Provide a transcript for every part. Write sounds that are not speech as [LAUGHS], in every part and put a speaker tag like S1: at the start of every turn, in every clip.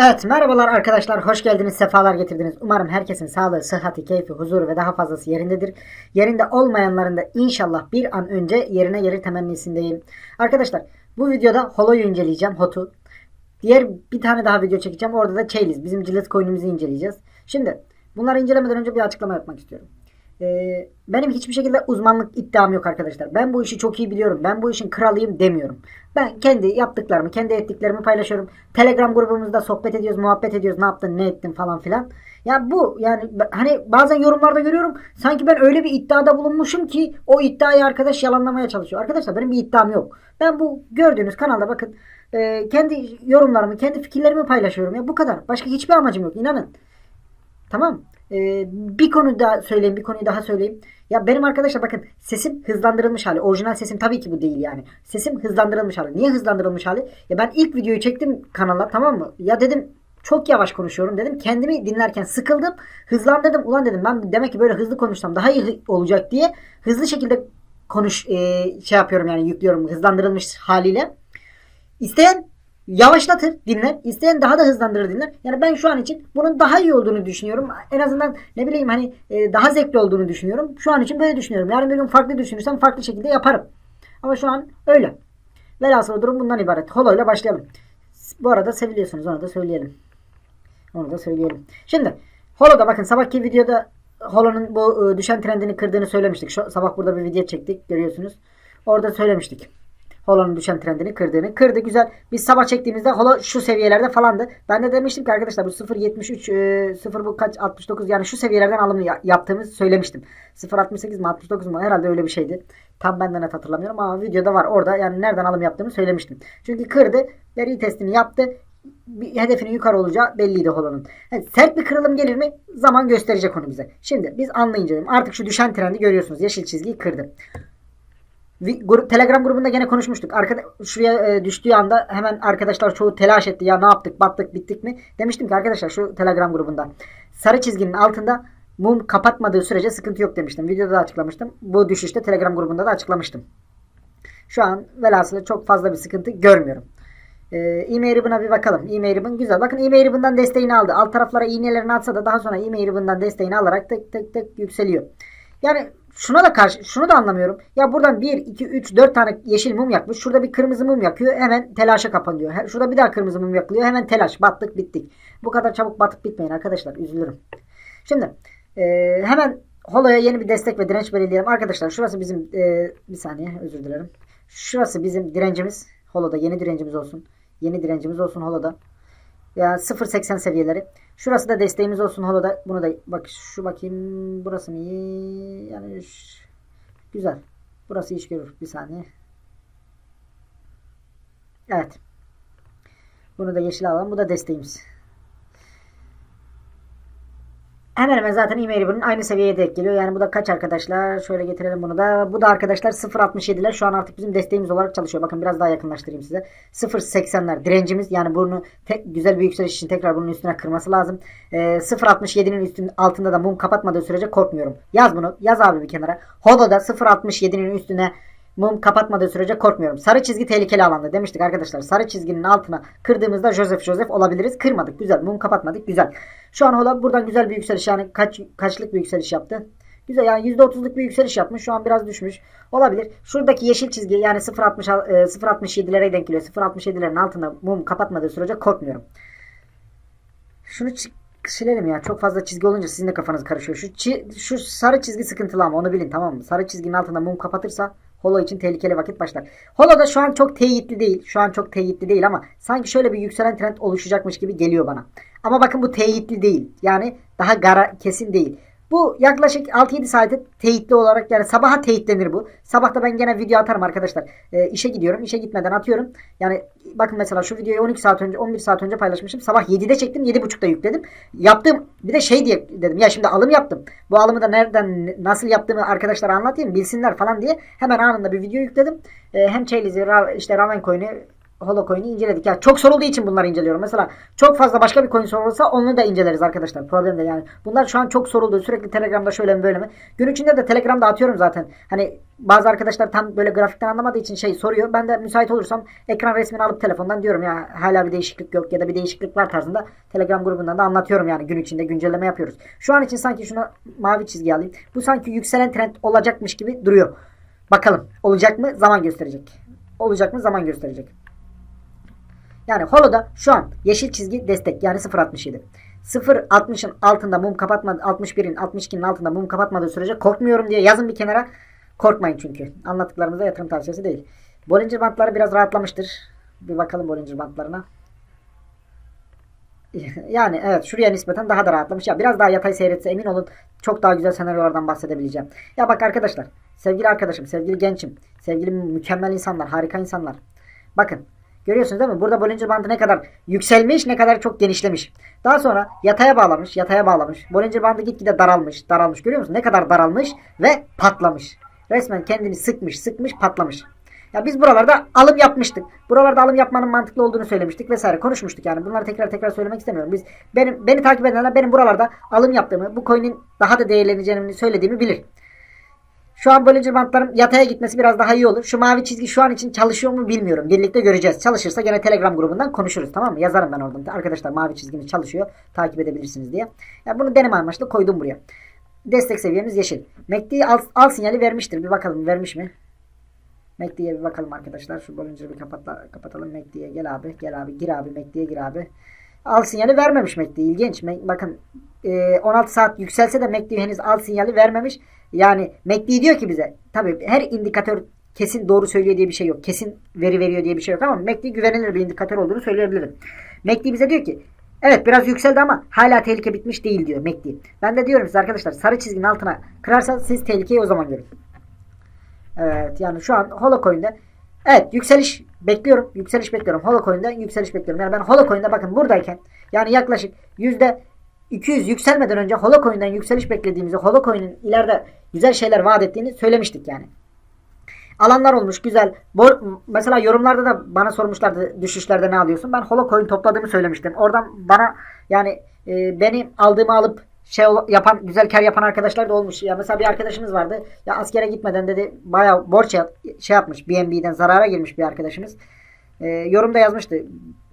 S1: Evet merhabalar arkadaşlar hoş geldiniz sefalar getirdiniz. Umarım herkesin sağlığı, sıhhati, keyfi, huzuru ve daha fazlası yerindedir. Yerinde olmayanların da inşallah bir an önce yerine gelir temennisindeyim. Arkadaşlar bu videoda Holo'yu inceleyeceğim Hot'u. Diğer bir tane daha video çekeceğim. Orada da Chalice bizim Cillet coin'imizi inceleyeceğiz. Şimdi bunları incelemeden önce bir açıklama yapmak istiyorum. Ee, benim hiçbir şekilde uzmanlık iddiam yok arkadaşlar. Ben bu işi çok iyi biliyorum. Ben bu işin kralıyım demiyorum. Ben kendi yaptıklarımı, kendi ettiklerimi paylaşıyorum. Telegram grubumuzda sohbet ediyoruz, muhabbet ediyoruz. Ne yaptın, ne ettin falan filan. Ya bu yani hani bazen yorumlarda görüyorum. Sanki ben öyle bir iddiada bulunmuşum ki o iddiayı arkadaş yalanlamaya çalışıyor. Arkadaşlar benim bir iddiam yok. Ben bu gördüğünüz kanalda bakın e, kendi yorumlarımı, kendi fikirlerimi paylaşıyorum. Ya bu kadar. Başka hiçbir amacım yok. inanın. Tamam. Ee, bir konu daha söyleyeyim, bir konuyu daha söyleyeyim. Ya benim arkadaşlar bakın sesim hızlandırılmış hali. Orijinal sesim tabii ki bu değil yani. Sesim hızlandırılmış hali. Niye hızlandırılmış hali? Ya ben ilk videoyu çektim kanala tamam mı? Ya dedim çok yavaş konuşuyorum dedim. Kendimi dinlerken sıkıldım. Hızlandırdım. Ulan dedim ben demek ki böyle hızlı konuşsam daha iyi olacak diye hızlı şekilde konuş e, şey yapıyorum yani yüklüyorum hızlandırılmış haliyle. İsteyen yavaşlatır dinler. İsteyen daha da hızlandırır dinler. Yani ben şu an için bunun daha iyi olduğunu düşünüyorum. En azından ne bileyim hani e, daha zevkli olduğunu düşünüyorum. Şu an için böyle düşünüyorum. Yarın bir gün farklı düşünürsem farklı şekilde yaparım. Ama şu an öyle. Velhasıl durum bundan ibaret. Holo ile başlayalım. Bu arada seviliyorsunuz onu da söyleyelim. Onu da söyleyelim. Şimdi Holo'da bakın sabahki videoda Holo'nun bu e, düşen trendini kırdığını söylemiştik. Şu, sabah burada bir video çektik görüyorsunuz. Orada söylemiştik. Holo'nun düşen trendini kırdığını. Kırdı güzel. Biz sabah çektiğimizde Holo şu seviyelerde falandı. Ben de demiştim ki arkadaşlar bu 0.73 e, 0 bu kaç 69 yani şu seviyelerden alım yaptığımızı söylemiştim. 0.68 mi 69 mu herhalde öyle bir şeydi. Tam ben de net hatırlamıyorum ama videoda var orada yani nereden alım yaptığımı söylemiştim. Çünkü kırdı veri testini yaptı. Bir hedefinin yukarı olacağı belliydi Holo'nun. Yani sert bir kırılım gelir mi? Zaman gösterecek onu bize. Şimdi biz anlayınca. Artık şu düşen trendi görüyorsunuz. Yeşil çizgiyi kırdı. Telegram grubunda gene konuşmuştuk. Arkada, şuraya e, düştüğü anda hemen arkadaşlar çoğu telaş etti. Ya ne yaptık battık bittik mi? Demiştim ki arkadaşlar şu Telegram grubunda sarı çizginin altında mum kapatmadığı sürece sıkıntı yok demiştim. Videoda da açıklamıştım. Bu düşüşte Telegram grubunda da açıklamıştım. Şu an velhasılı çok fazla bir sıkıntı görmüyorum. Ee, e-mail ribbon'a bir bakalım. E-mail ribbon güzel. Bakın e-mail ribbon'dan desteğini aldı. Alt taraflara iğnelerini atsa da daha sonra e-mail ribbon'dan desteğini alarak tık tık tık yükseliyor. Yani şuna da karşı şunu da anlamıyorum. Ya buradan 1 2 3 4 tane yeşil mum yakmış. Şurada bir kırmızı mum yakıyor. Hemen telaşa kapanıyor. Şurada bir daha kırmızı mum yakılıyor. Hemen telaş. Battık bittik. Bu kadar çabuk batıp bitmeyin arkadaşlar. Üzülürüm. Şimdi e, hemen Holo'ya yeni bir destek ve direnç belirleyelim. Arkadaşlar şurası bizim e, bir saniye özür dilerim. Şurası bizim direncimiz. Holo'da yeni direncimiz olsun. Yeni direncimiz olsun Holo'da. Ya 0.80 seviyeleri. Şurası da desteğimiz olsun Holo'da. Bunu da bak şu bakayım. Burası mı iyi? Yani güzel. Burası iş görür. Bir saniye. Evet. Bunu da yeşil alalım. Bu da desteğimiz. Hemen hemen zaten bunun aynı seviyeye denk geliyor. Yani bu da kaç arkadaşlar? Şöyle getirelim bunu da. Bu da arkadaşlar 0.67'ler. Şu an artık bizim desteğimiz olarak çalışıyor. Bakın biraz daha yakınlaştırayım size. 0.80'ler direncimiz. Yani bunu tek güzel bir yükseliş için tekrar bunun üstüne kırması lazım. Ee, 0.67'nin üstün altında da mum kapatmadığı sürece korkmuyorum. Yaz bunu. Yaz abi bir kenara. Hodo'da 0.67'nin üstüne mum kapatmadığı sürece korkmuyorum. Sarı çizgi tehlikeli alanda demiştik arkadaşlar. Sarı çizginin altına kırdığımızda Joseph Joseph olabiliriz. Kırmadık. Güzel. Mum kapatmadık. Güzel. Şu an Hola buradan güzel bir yükseliş yani kaç kaçlık bir yükseliş yaptı. Güzel yani %30'luk bir yükseliş yapmış. Şu an biraz düşmüş. Olabilir. Şuradaki yeşil çizgi yani 0.60 0.67'lere denk geliyor. 0.67'lerin altında mum kapatmadığı sürece korkmuyorum. Şunu silelim ya. Çok fazla çizgi olunca sizin de kafanız karışıyor. Şu, şu sarı çizgi sıkıntılı ama onu bilin tamam mı? Sarı çizginin altında mum kapatırsa Holo için tehlikeli vakit başlar. Holo da şu an çok teyitli değil. Şu an çok teyitli değil ama sanki şöyle bir yükselen trend oluşacakmış gibi geliyor bana. Ama bakın bu teyitli değil. Yani daha gara kesin değil. Bu yaklaşık 6-7 saate teyitli olarak yani sabaha teyitlenir bu. Sabahta ben gene video atarım arkadaşlar. E, işe gidiyorum. İşe gitmeden atıyorum. Yani bakın mesela şu videoyu 12 saat önce 11 saat önce paylaşmışım. Sabah 7'de çektim. 7.30'da yükledim. Yaptım. Bir de şey diye dedim. Ya şimdi alım yaptım. Bu alımı da nereden nasıl yaptığımı arkadaşlara anlatayım. Bilsinler falan diye. Hemen anında bir video yükledim. E, hem Chailizi işte Ravencoin'i Holo coin'i inceledik. Ya çok sorulduğu için bunları inceliyorum. Mesela çok fazla başka bir coin sorulsa onu da inceleriz arkadaşlar. Problem değil yani. Bunlar şu an çok soruldu. Sürekli Telegram'da şöyle mi böyle mi? Gün içinde de Telegram'da atıyorum zaten. Hani bazı arkadaşlar tam böyle grafikten anlamadığı için şey soruyor. Ben de müsait olursam ekran resmini alıp telefondan diyorum ya hala bir değişiklik yok ya da bir değişiklik var tarzında Telegram grubundan da anlatıyorum yani gün içinde güncelleme yapıyoruz. Şu an için sanki şuna mavi çizgi alayım. Bu sanki yükselen trend olacakmış gibi duruyor. Bakalım olacak mı? Zaman gösterecek. Olacak mı? Zaman gösterecek. Yani holoda şu an yeşil çizgi destek yani 0.67. 0.60'ın altında mum kapatmadı 61'in 62'nin altında mum kapatmadığı sürece korkmuyorum diye yazın bir kenara. Korkmayın çünkü. Anlattıklarımıza yatırım tavsiyesi değil. Bollinger bantları biraz rahatlamıştır. Bir bakalım Bollinger bantlarına. [LAUGHS] Yani evet şuraya nispeten daha da rahatlamış. Ya biraz daha yatay seyretse emin olun çok daha güzel senaryolardan bahsedebileceğim. Ya bak arkadaşlar, sevgili arkadaşım, sevgili gençim, sevgili mükemmel insanlar, harika insanlar. Bakın Görüyorsunuz değil mi? Burada Bollinger bandı ne kadar yükselmiş, ne kadar çok genişlemiş. Daha sonra yataya bağlamış, yataya bağlamış. Bollinger bandı gitgide daralmış, daralmış. Görüyor musun? Ne kadar daralmış ve patlamış. Resmen kendini sıkmış, sıkmış, patlamış. Ya biz buralarda alım yapmıştık. Buralarda alım yapmanın mantıklı olduğunu söylemiştik vesaire konuşmuştuk yani. Bunları tekrar tekrar söylemek istemiyorum. Biz benim beni takip edenler benim buralarda alım yaptığımı, bu coin'in daha da değerleneceğini söylediğimi bilir. Şu an Bollinger bantların yataya gitmesi biraz daha iyi olur. Şu mavi çizgi şu an için çalışıyor mu bilmiyorum. Birlikte göreceğiz. Çalışırsa gene Telegram grubundan konuşuruz tamam mı? Yazarım ben oradan. Arkadaşlar mavi çizgimiz çalışıyor. Takip edebilirsiniz diye. Ya bunu deneme amaçlı koydum buraya. Destek seviyemiz yeşil. MACD al, al sinyali vermiştir. Bir bakalım vermiş mi? MACD'ye bir bakalım arkadaşlar. Şu Bollinger'ı bir kapatla, kapatalım. MACD'ye gel abi. Gel abi. Gir abi. MACD'ye gir abi. Al sinyali vermemiş MACD. İlginç. Bakın 16 saat yükselse de MACD henüz al sinyali vermemiş. Yani MACD diyor ki bize tabii her indikatör kesin doğru söylüyor diye bir şey yok. Kesin veri veriyor diye bir şey yok ama MACD güvenilir bir indikatör olduğunu söyleyebilirim. MACD bize diyor ki evet biraz yükseldi ama hala tehlike bitmiş değil diyor MACD. Ben de diyorum size arkadaşlar sarı çizginin altına kırarsa siz tehlikeyi o zaman görün. Evet yani şu an Holocoin'de evet yükseliş bekliyorum. Yükseliş bekliyorum. Holocoin'de yükseliş bekliyorum. Yani ben Holocoin'de bakın buradayken yani yaklaşık yüzde 200 yükselmeden önce Holocoin'den yükseliş beklediğimizi, Holocoin'in ileride güzel şeyler vaat ettiğini söylemiştik yani. Alanlar olmuş güzel. Bor, mesela yorumlarda da bana sormuşlardı düşüşlerde ne alıyorsun? Ben Holocoin topladığımı söylemiştim. Oradan bana yani e, beni aldığımı alıp şey yapan güzel kar yapan arkadaşlar da olmuş. Ya mesela bir arkadaşımız vardı. Ya askere gitmeden dedi bayağı borç şey yapmış. BNB'den zarara girmiş bir arkadaşımız. E, yorumda yazmıştı.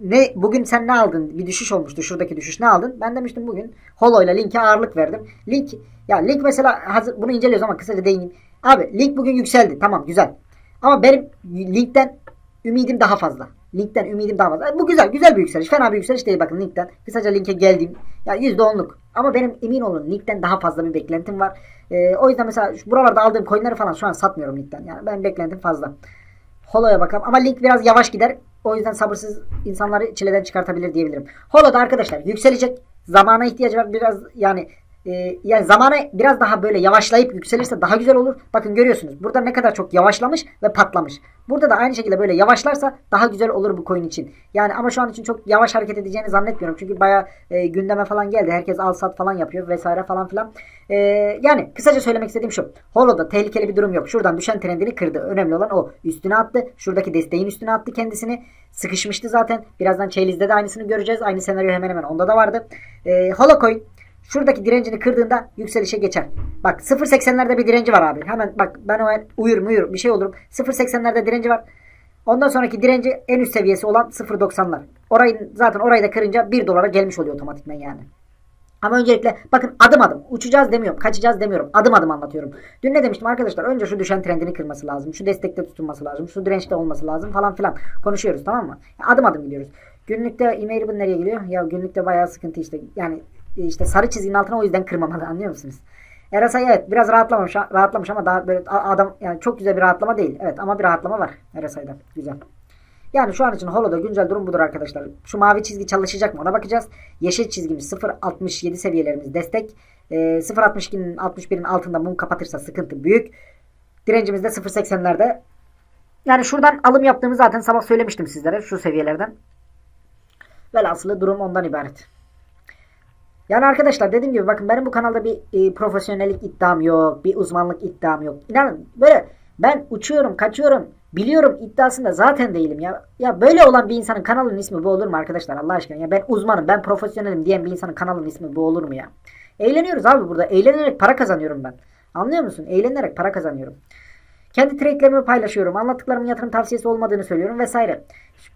S1: Ne bugün sen ne aldın? Bir düşüş olmuştu. Şuradaki düşüş ne aldın? Ben demiştim bugün Holo ile Link'e ağırlık verdim. Link ya Link mesela hazır bunu inceliyoruz ama kısaca değineyim. Abi Link bugün yükseldi. Tamam güzel. Ama benim Link'ten ümidim daha fazla. Link'ten ümidim daha fazla. Bu güzel. Güzel bir yükseliş. Fena bir yükseliş değil bakın Link'ten. Kısaca Link'e geldim. Ya %10'luk. Ama benim emin olun Link'ten daha fazla bir beklentim var. Ee, o yüzden mesela buralarda aldığım coinleri falan şu an satmıyorum Link'ten. Yani ben beklentim fazla. Holo'ya bakalım. Ama Link biraz yavaş gider. O yüzden sabırsız insanları çileden çıkartabilir diyebilirim. Holo'da arkadaşlar yükselecek. Zamana ihtiyacı var. Biraz yani e, yani zamana biraz daha böyle yavaşlayıp yükselirse daha güzel olur. Bakın görüyorsunuz. Burada ne kadar çok yavaşlamış ve patlamış. Burada da aynı şekilde böyle yavaşlarsa daha güzel olur bu coin için. Yani ama şu an için çok yavaş hareket edeceğini zannetmiyorum. Çünkü baya e, gündeme falan geldi. Herkes al sat falan yapıyor vesaire falan filan. E, yani kısaca söylemek istediğim şu. Holo'da tehlikeli bir durum yok. Şuradan düşen trendini kırdı. Önemli olan o. Üstüne attı. Şuradaki desteğin üstüne attı kendisini. Sıkışmıştı zaten. Birazdan Chailize'de de aynısını göreceğiz. Aynı senaryo hemen hemen onda da vardı. E, Holo coin Şuradaki direncini kırdığında yükselişe geçer. Bak 0.80'lerde bir direnci var abi. Hemen bak ben o uyur muyur bir şey olurum. 0.80'lerde direnci var. Ondan sonraki direnci en üst seviyesi olan 0.90'lar. Orayı zaten orayı da kırınca 1 dolara gelmiş oluyor otomatikman yani. Ama öncelikle bakın adım adım uçacağız demiyorum kaçacağız demiyorum adım adım anlatıyorum. Dün ne demiştim arkadaşlar önce şu düşen trendini kırması lazım şu destekte tutunması lazım şu dirençte olması lazım falan filan konuşuyoruz tamam mı? Adım adım gidiyoruz. Günlükte e-mail nereye geliyor? Ya günlükte bayağı sıkıntı işte yani işte sarı çizginin altına o yüzden kırmamalı [LAUGHS] anlıyor musunuz? Erasay evet biraz rahatlamış, rahatlamış ama daha böyle adam yani çok güzel bir rahatlama değil. Evet ama bir rahatlama var Erasay'da. Güzel. Yani şu an için Holo'da güncel durum budur arkadaşlar. Şu mavi çizgi çalışacak mı ona bakacağız. Yeşil çizgimiz 0.67 seviyelerimiz destek. E, 0.62'nin 61'in altında mum kapatırsa sıkıntı büyük. Direncimiz de 0.80'lerde. Yani şuradan alım yaptığımı zaten sabah söylemiştim sizlere şu seviyelerden. Velhasılı durum ondan ibaret. Yani arkadaşlar dediğim gibi bakın benim bu kanalda bir e, profesyonellik iddiam yok. Bir uzmanlık iddiam yok. İnanın böyle ben uçuyorum, kaçıyorum. Biliyorum iddiasında zaten değilim ya. Ya böyle olan bir insanın kanalının ismi bu olur mu arkadaşlar Allah aşkına? Ya ben uzmanım, ben profesyonelim diyen bir insanın kanalının ismi bu olur mu ya? Eğleniyoruz abi burada. Eğlenerek para kazanıyorum ben. Anlıyor musun? Eğlenerek para kazanıyorum. Kendi trade'lerimi paylaşıyorum. Anlattıklarımın yatırım tavsiyesi olmadığını söylüyorum vesaire.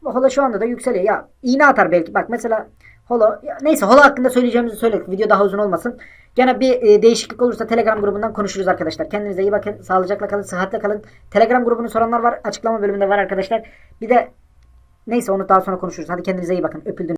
S1: Holo şu anda da yükseliyor. Ya iğne atar belki. Bak mesela Holo ya neyse Holo hakkında söyleyeceğimizi söyledik. Video daha uzun olmasın. Gene bir e, değişiklik olursa Telegram grubundan konuşuruz arkadaşlar. Kendinize iyi bakın. Sağlıcakla kalın. Sıhhatle kalın. Telegram grubunu soranlar var. Açıklama bölümünde var arkadaşlar. Bir de neyse onu daha sonra konuşuruz. Hadi kendinize iyi bakın. Öpüldünüz.